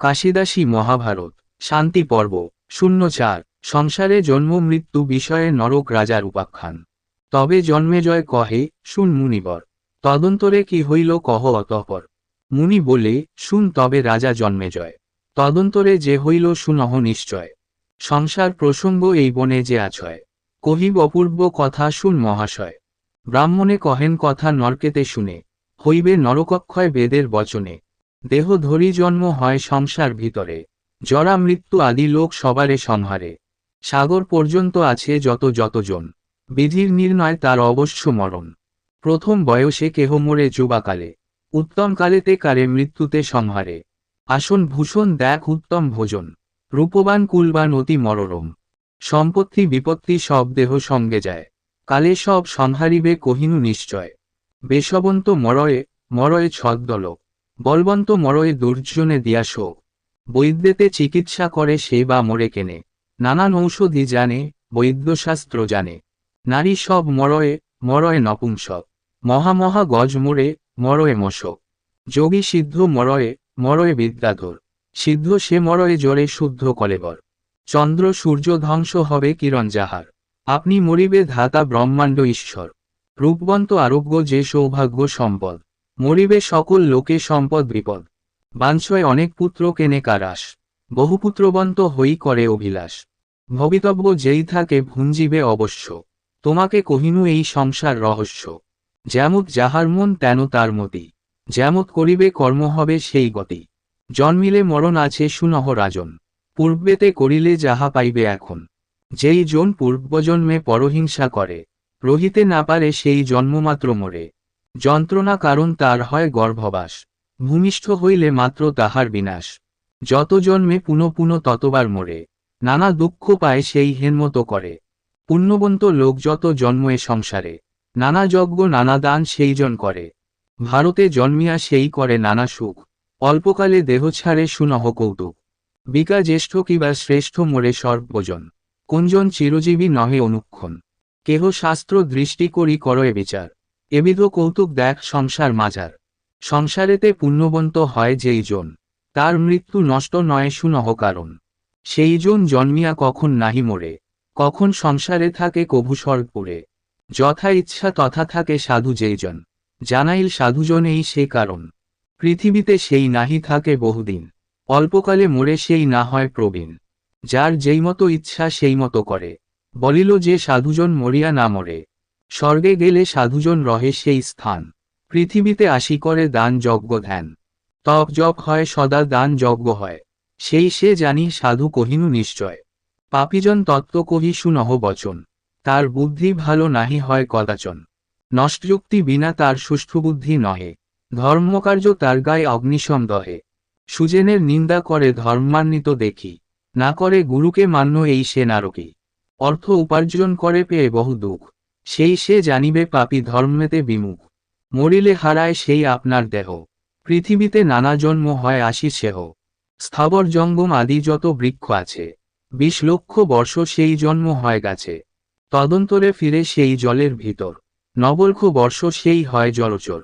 কাশিদাসী মহাভারত, শান্তি পর্ব, শূন্য চার, সংসারে জন্ম মৃত্যু বিষয়ে নরক রাজার উপাখ্যান। তবে জন্মেজয় কহে, শুন মুনিবর, তদন্তরে কি হইল কহ অতঃপর। মুনি বলে, শুন তবে রাজা জন্মেজয় তদন্তরে যে হইল শুনহ নিশ্চয়। সংসার প্রসঙ্গ এই বনে যে আছয়, কহিব অপূর্ব কথা শুন মহাশয়। ব্রাহ্মণে কহেন কথা নরকেতে শুনে, হইবে নরকক্ষয় বেদের বচনে দেহ ধরি জন্ম হয় সংসার ভিতরে। জরা মৃত্যু আদি লোক সবারে সংহারে। সাগর পর্যন্ত আছে যত যতজন। বিধির নির্ণয় তার অবশ্য মরণ। প্রথম বয়সে কেহ মোরে যুবাকালে। উত্তম কালেতে কারে মৃত্যুতে সংহারে। আসন ভূষণ দেখ উত্তম ভোজন। রূপবান কুলবান অতি মররম। সম্পত্তি বিপত্তি সব দেহ সঙ্গে যায়। কালে সব সংহারিবে কহিনু নিশ্চয়। বেশবন্ত মরয়ে মরয়ে ছদ্দলোক বলবন্ত মরয়ে দুর্জনে দিয়া শোক বৈদ্যেতে চিকিৎসা করে সে বা মরে কেনে। নানান ঔষধি জানে, বৈদ্যশাস্ত্র জানে। নারী সব মরয়ে মরয়ে নপুংসক। মহামহা গজ মোরে মরয়ে মশক। যোগী সিদ্ধ মরয়ে মরয়ে বিদ্যাধর। সিদ্ধ সে মরয়ে জোরে শুদ্ধ কলেবর। চন্দ্র সূর্য ধ্বংস হবে কিরণ যাহার। আপনি মরিবে ধাতা ব্রহ্মাণ্ড ঈশ্বর। রূপবন্ত আরোগ্য যে সৌভাগ্য সম্পদ। মরিবে সকল লোকে সম্পদ বিপদ। বাঞ্ছয় অনেক পুত্র কেনে কারাস বহুপুত্রবন্ত হই করে অভিলাষ। ভবিতব্য যেই থাকে ভুঞ্জিবে অবশ্য। তোমাকে কহিনু এই সংসার রহস্য। যেমত যাহার মন তেন তার মতি। যেমত করিবে কর্ম হবে সেই গতি। জন্মিলে মরণ আছে সুনহ রাজন। পূর্বেতে করিলে যাহা পাইবে এখন। যেই জন পূর্বজন্মে পরহিংসা করে, রহিতে না পারে সেই জন্মমাত্র মরে। যন্ত্রণা কারণ তার হয় গর্ভবাস। ভূমিষ্ঠ হইলে মাত্র তাহার বিনাশ। যত জন্মে পুনঃ পুনঃ ততবার মরে। নানা দুঃখ পায় সেই হেনমত করে। পুণ্যবন্ত লোক যত জন্ম সংসারে। নানা যজ্ঞ, নানা দান সেই জন করে। ভারতে জন্মিয়া সেই করে নানা সুখ। অল্পকালে দেহ ছাড়ে সুনহ কৌতুক। বিকা জ্যেষ্ঠ কিবা শ্রেষ্ঠ মোরে সর্বজন। কোনজন চিরজীবী নহে অনুক্ষণ। কেহ শাস্ত্র দৃষ্টি করি করয়ে বিচার। এবিধ কৌতুক দেখ সংসার মাজার। সংসারেতে পুণ্যবন্ত হয় যেই জন। তার মৃত্যু নষ্ট নয় সুনহ কারণ সেই জন জন্মিয়া কখন নাহি মরে। কখন সংসারে থাকে কভু স্বর্গপুরে যথা ইচ্ছা তথা থাকে সাধু যেইজন জানাইল সাধুজন এই সে কারণ। পৃথিবীতে সেই নাহি থাকে বহুদিন। অল্পকালে মরে সেই না হয় প্রবীণ। যার যেই মতো ইচ্ছা সেই মতো করে। বলিল যে সাধুজন মরিয়া না মরে। স্বর্গে গেলে সাধুজন রহে সেই স্থান। পৃথিবীতে আসি করে দান যজ্ঞ ধ্যান। তপ জপ হয়, সদা দান যজ্ঞ হয়। সেই সে জানি সাধু কহিনু নিশ্চয়। পাপিজন তত্ত্ব কহি সুনহ বচন। তার বুদ্ধি ভালো নাহি হয় কদাচন। নষ্টযুক্তি বিনা তার সুষ্ঠু বুদ্ধি নহে। ধর্মকার্য তার গায়ে অগ্নিশম দহে। সুজেনের নিন্দা করে ধর্মান্বিত দেখি। না করে গুরুকে মান্য এই সে নারকী অর্থ উপার্জন করে পেয়ে বহু দুঃখ। সেই সে জানিবে পাপি ধর্মেতে বিমুখ। মরিলে হারায় সেই আপনার দেহ। পৃথিবীতে নানা জন্ম হয় আসি সেহ স্থাবর জঙ্গম আদি যত বৃক্ষ আছে। বিশ লক্ষ বর্ষ সেই জন্ম হয় গাছে। তদন্তরে ফিরে সেই জলের ভিতর। নবলক্ষ বর্ষ সেই হয় জলচর।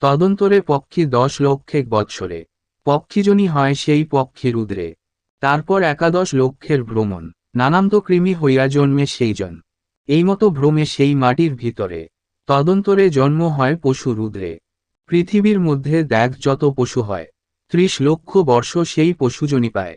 তদন্তরে পক্ষী দশ লক্ষেক বৎসরে। পক্ষীজনী হয় সেই পক্ষী রুদ্রে। তারপর একাদশ লক্ষের ভ্রমণ। নানান্ত কৃমি হইয়া জন্মে সেই জন এই মতো ভ্রমে সেই মাটির ভিতরে। তদন্তরে জন্ম হয় পশু রুদ্রে। পৃথিবীর মধ্যে দেখ যত পশু হয়, ত্রিশ লক্ষ বর্ষ সেই পশুজনী পায়।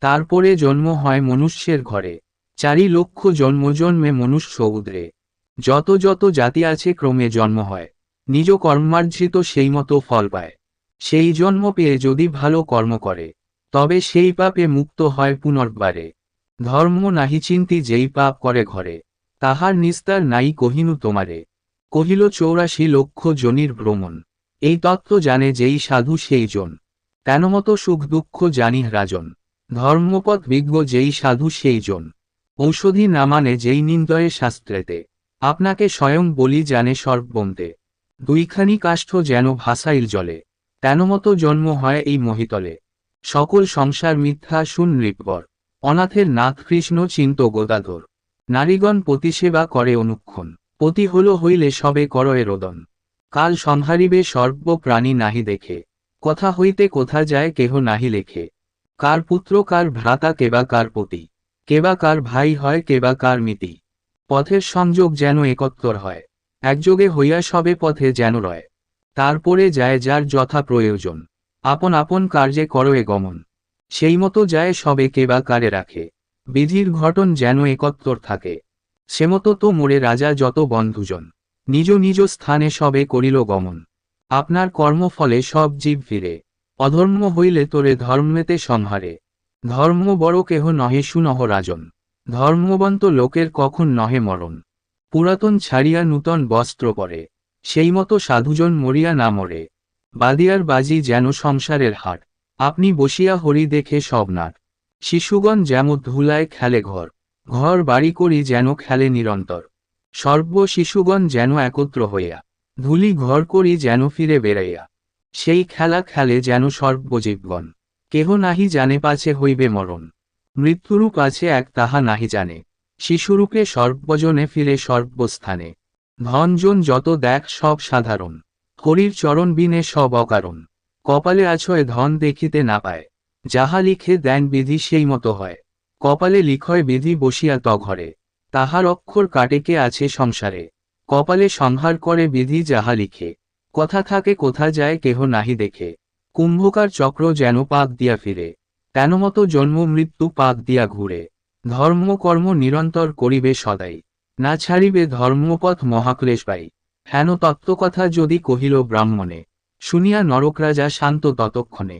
তারপরে জন্ম হয় মনুষ্যের ঘরে। চারি লক্ষ জন্ম জন্মে মনুষ্য উদ্রে। যত যত জাতি আছে ক্রমে জন্ম হয়। নিজ কর্মার্জিত সেই মতো ফল পায়। সেই জন্ম পেয়ে যদি ভালো কর্ম করে, তবে সেই পাপে মুক্ত হয় পুনর্বারে। ধর্ম নাহি চিন্তি যেই পাপ করে ঘরে। তাহার নিস্তার নাই কহিনু তোমারে। কহিল চৌরাশি লক্ষ জনির ভ্রমণ। এই তত্ত্ব জানে যেই সাধু সেই জন। তেনমতো সুখ দুঃখ জানি রাজন। ধর্মপথ বিজ্ঞ যেই সাধু সেই জন। ঔষধি না মানে যেই নিন্দয়ে শাস্ত্রেতে। আপনাকে স্বয়ং বলি জানে সর্বন্তে। দুইখানি কাষ্ঠ যেন ভাসাইল জলে। তেনমতো জন্ম হয় এই মহিতলে। সকল সংসার মিথ্যা শুন নৃপবর অনাথের নাথ কৃষ্ণ চিন্ত গোদাধর। নারীগণ পতিসেবা করে অনুক্ষণ। পতি হল হইলে সবে করয়ে রোদন। কাল সংহারিবে সর্ব প্রাণী নাহি দেখে। কথা হইতে কোথা যায় কেহ নাহি লেখে। কার পুত্র, কার ভ্রাতা, কেবা কার পতি। কেবা কার ভাই হয়, কেবা কার মিতি। পথের সংযোগ যেন একত্তর হয়। একযোগে হইয়া সবে পথে যেন রয়। তারপরে যায় যার যথা প্রয়োজন। আপন আপন কার্যে করয়ে গমন। সেই মতো যায় সবে কেবা কারে রাখে। বিধির ঘটন যেন একত্তর থাকে। সেমতো তো মোরে রাজা যত বন্ধুজন, নিজ নিজ স্থানে সবে করিল গমন। আপনার কর্মফলে সব জীব ফিরে। অধর্ম হইলে তোরে ধর্মেতে সংহারে। ধর্ম বড় কেহ নহে সুনহ রাজন। ধর্মবন্ত লোকের কখন নহে মরণ। পুরাতন ছাড়িয়া নূতন বস্ত্র পরে। সেই মতো সাধুজন মরিয়া না মরে। বাদিয়ার বাজি যেন সংসারের হাট আপনি বসিয়া হরি দেখে সব নাট শিশুগণ যেমন ধুলায় খেলে ঘর ঘর বাড়ি করি যেন খেলে নিরন্তর। সর্ব শিশুগণ যেন একত্র হইয়া, ধুলি ঘর করি যেন ফিরে বেড়াইয়া। সেই খেলা খেলে যেন সর্বজীবগণ, কেহ নাহি জানে পাছে হইবে মরণ। মৃত্যুরূপ আছে এক তাহা নাহি জানে, শিশুরূপে সর্বজনে ফিরে সর্বস্থানে। ধনজন যত দেখ সব সাধারণ হরির চরণ বিনে সব অকারণ। কপালে আছয় ধন দেখিতে না পায় যাহা লিখে দেন বিধি সেই মতো হয়। কপালে লিখয় বিধি বসিয়া তঘরে তাহার অক্ষর কাটেকে আছে সংসারে। কপালে সংহার করে বিধি যাহা লিখে। কথা থাকে কোথা যায় কেহ নাহি দেখে। কুম্ভকার চক্র যেন পাক দিয়া ফিরে। তেন মতো জন্ম মৃত্যু পাক দিয়া ঘুরে। ধর্মকর্ম নিরন্তর করিবে সদাই। না ছাড়িবে ধর্মপথ মহাক্লেশ পাই। হেন তত্ত্বকথা যদি কহিল ব্রাহ্মণে। শুনিয়া নরক রাজা শান্ত ততক্ষণে।